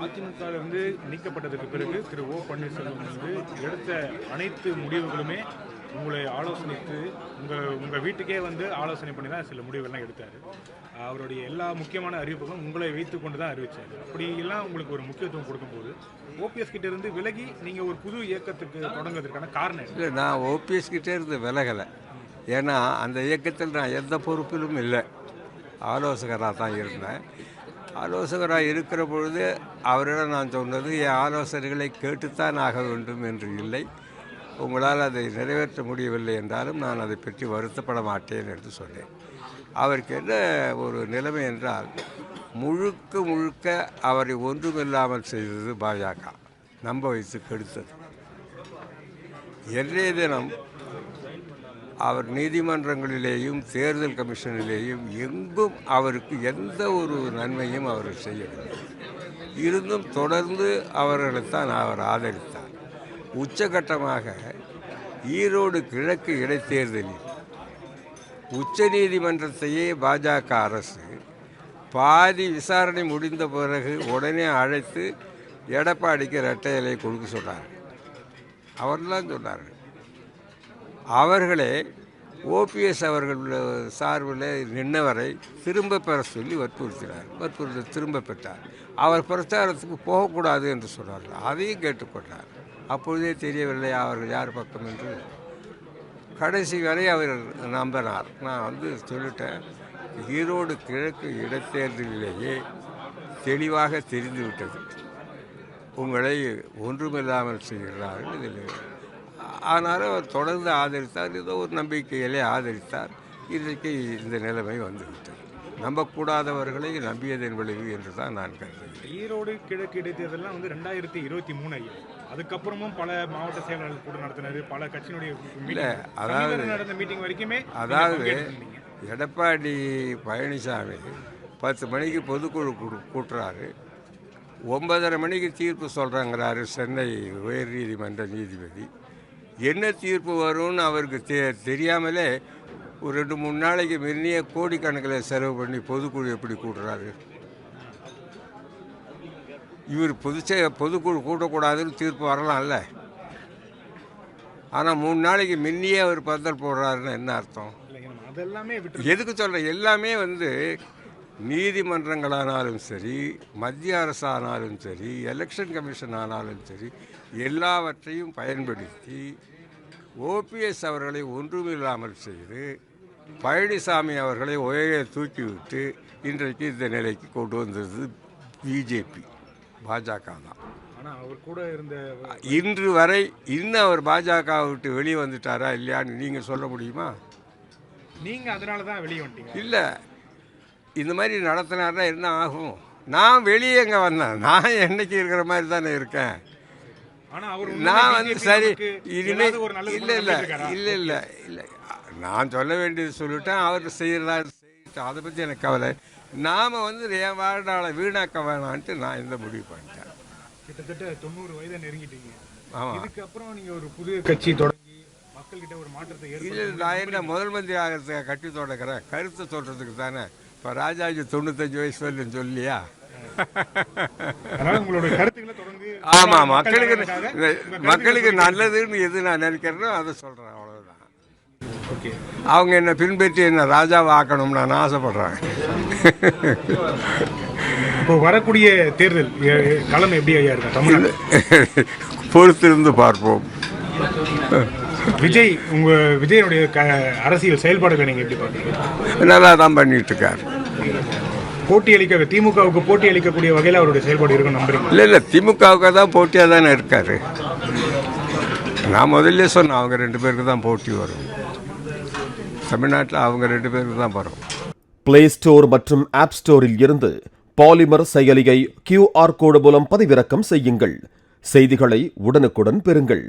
அதிமுகவிலிருந்து நீக்கப்பட்டதுக்கு பிறகு திரு ஓ பன்னீர்செல்வம் வந்து எடுத்த அனைத்து முடிவுகளுமே உங்களை ஆலோசனைத்து உங்கள் உங்கள் வீட்டுக்கே வந்து ஆலோசனை பண்ணி தான் சில முடிவுகள்லாம் எடுத்தார். அவருடைய எல்லா முக்கியமான அறிவிப்புகளும் உங்களை வைத்து கொண்டு தான் அறிவிச்சார். அப்படியெல்லாம் உங்களுக்கு ஒரு முக்கியத்துவம் கொடுக்கும்போது ஓபிஎஸ் கிட்ட இருந்து விலகி நீங்கள் ஒரு புது இயக்கத்துக்கு தொடங்குறதுக்கான காரணம் இல்லை நான் ஓபிஎஸ் கிட்டே இருந்து விலகலை. ஏன்னா அந்த இயக்கத்தில் நான் எந்த பொறுப்பிலும் இல்லை. ஆலோசகராக தான் இருந்தேன். ஆலோசகராக இருக்கிற பொழுது அவரிடம் நான் சொன்னது என் ஆலோசனைகளை கேட்டுத்தான் ஆக வேண்டும் என்று இல்லை. உங்களால் அதை நிறைவேற்ற முடியவில்லை என்றாலும் நான் அதை பற்றி வருத்தப்பட மாட்டேன் என்று சொன்னேன். அவருக்கு என்ன ஒரு நிலைமை என்றால் முழுக்க முழுக்க அவரை ஒன்றுமில்லாமல் செய்தது பாஜக. நம்ப வைத்து கெடுத்தது என்றைய தினம் அவர் நீதிமன்றங்களிலேயும் தேர்தல் கமிஷனிலேயும் எங்கும் அவருக்கு எந்த ஒரு நன்மையும் அவர் செய்யவில்லை. இருந்தும் தொடர்ந்து அவர்களைத்தான் அவர் ஆதரித்தார். உச்சகட்டமாக ஈரோடு கிழக்கு இடைத்தேர்தலில் உச்ச நீதிமன்றத்தையே பாஜக அரசு பாதி விசாரணை முடிந்த பிறகு உடனே அழைத்து எடப்பாடிக்கு இரட்டை இலையை கொடுக்க சொன்னார் அவர்தான் சொன்னார்கள். அவர்களே ஓபிஎஸ் அவர்கள் சார்பில் நின்றவரை திரும்ப பெற சொல்லி வற்புறுத்தினார். வற்புறுத்தி திரும்ப பெற்றார். அவர் பிரச்சாரத்துக்கு போகக்கூடாது என்று சொன்னார்கள் அதையும் கேட்டுக்கொண்டார். அப்பொழுதே தெரியவில்லை அவர்கள் யார் பக்கம் என்று. கடைசி வரை அவர் நம்பினார். நான் வந்து சொல்லிட்டேன் ஈரோடு கிழக்கு இடைத்தேர்தலிலேயே தெளிவாக தெரிந்துவிட்டது. உங்களை ஒன்றுமில்லாமல் செய்கிறார்கள் இதில். ஆனாலும் அவர் தொடர்ந்து ஆதரித்தார். ஏதோ ஒரு நம்பிக்கையிலே ஆதரித்தார். இன்றைக்கு இந்த நிலைமை வந்துவிட்டது. நம்பக்கூடாதவர்களை நம்பியதன் விளைவு என்று தான் நான் கருதுகிறேன். ஈரோடு கிழக்கு இடைத்தேர்தல்லாம் வந்து ரெண்டாயிரத்தி இருபத்தி மூணு ஐயா. அதுக்கப்புறமும் பல மாவட்ட செயலாளர்கள் கூட நடத்தினாரு. பல கட்சியினுடைய இல்லை. அதாவது- நடந்த மீட்டிங் வரைக்குமே அதாவது. எடப்பாடி பழனிசாமி பத்து மணிக்கு பொதுக்குழு கூட்டுறாரு. ஒன்பதரை மணிக்கு தீர்ப்பு சொல்கிறாங்கிறாரு சென்னை உயர் நீதிமன்ற நீதிபதி. என்ன தீர்ப்பு வரும்னு அவருக்கு தெ தெரியாமலே ஒரு ரெண்டு மூணு நாளைக்கு முன்னே கோடிக்கணக்கில் செலவு பண்ணி பொதுக்குழு எப்படி கூட்டுறாரு? இவர் பொதுச்செ பொதுக்குழு கூட்டக்கூடாதுன்னு தீர்ப்பு வரலாம்ல. ஆனால் மூணு நாளைக்கு முன்னையே அவர் பந்தல் போடுறாருன்னு என்ன அர்த்தம்? எதுக்கு சொல்கிறேன் எல்லாமே வந்து நீதிமன்றங்களானாலும் சரி மத்திய அரசு ஆனாலும் சரி எலெக்ஷன் கமிஷன் ஆனாலும் சரி எல்லாவற்றையும் பயன்படுத்தி ஓபிஎஸ் அவர்களை ஒன்றுமில்லாமல் செய்து பழனிசாமி அவர்களை உயர தூக்கிவிட்டு இன்றைக்கு இந்த நிலைக்கு கொண்டு வந்தது பிஜேபி பாஜக தான். அவர் கூட இருந்த இன்று வரை இன்னும் அவர் பாஜக விட்டு வெளியே வந்துட்டாரா இல்லையான்னு நீங்கள் சொல்ல முடியுமா? நீங்க அதனால தான் வெளியே வந்துட்டீங்க. இல்லை இந்த மாதிரி நடத்தினாருன்னா என்ன ஆகும்? நான் வெளியே எங்கே வந்தேன். நான் என்னைக்கு இருக்கிற மாதிரி தானே இருக்கேன். நான் வந்து சரி இனிமே இல்லை இல்லை இல்லை இல்லை இல்லை. நான் சொல்ல வேண்டியது சொல்லிட்டேன். அவர் செய்கிறதா செய்யட்டும் அதை பற்றி எனக்கு கவலை. நாம் வந்து என் வாழ்நாளை வீணாக்க வேணான்ட்டு நான் இந்த முடிவு பண்ணிட்டேன். கிட்டத்தட்ட தொண்ணூறு வயதை நெருங்கிட்டீங்க. ஆமாம் இதுக்கப்புறம் நீங்க ஒரு புதிய கட்சி தொடங்கி மக்கள்கிட்ட ஒரு மாற்றத்தை இல்லை நான் என்ன முதல் மந்திரி ஆகிறதுக்கு கட்டி தொடக்கிறேன் கருத்தை சொல்கிறதுக்கு தானே. இப்போ ராஜாஜி தொண்ணூத்தஞ்சு வயசு வரலன்னு சொல்லியா? ஆமாம் மக்களுக்கு மக்களுக்கு நல்லதுன்னு எது நான் நினைக்கிறேனோ அதை சொல்கிறேன் அவ்வளோதான் ஓகே. அவங்க என்னை பின்பற்றி என்ன ராஜாவை ஆக்கணும்னு நான் ஆசைப்படுறேன். இப்போ வரக்கூடிய தேர்தல் களம் எப்படி ஐயா தமிழ்நாடு. பொறுத்திருந்து பார்ப்போம். விஜய் உங்க விஜயனுடைய க அரசியல் செயல்பாடுகளை நீங்க எப்படி பாக்குறீங்க நல்லா தான் பண்ணிட்டு இருக்கார் போட்டி அளிக்க திமுகவுக்கு போட்டி அளிக்கக்கூடிய வகையில் அவருடைய செயல்பாடு இருக்கும் நம்புறீங்க இல்லை இல்லை திமுகவுக்கு தான் போட்டியாக தானே இருக்கார். நான் முதல்ல சொன்னேன் அவங்க ரெண்டு பேருக்கு தான் போட்டி வரும். தமிழ்நாட்டில் அவங்க ரெண்டு பேருக்கு தான் வரும். பிளே ஸ்டோர் மற்றும் ஆப் ஸ்டோரில் இருந்து பாலிமர் செயலியை கியூஆர் கோடு மூலம் பதிவிறக்கம் செய்யுங்கள். செய்திகளை உடனுக்குடன் பெறுங்கள்.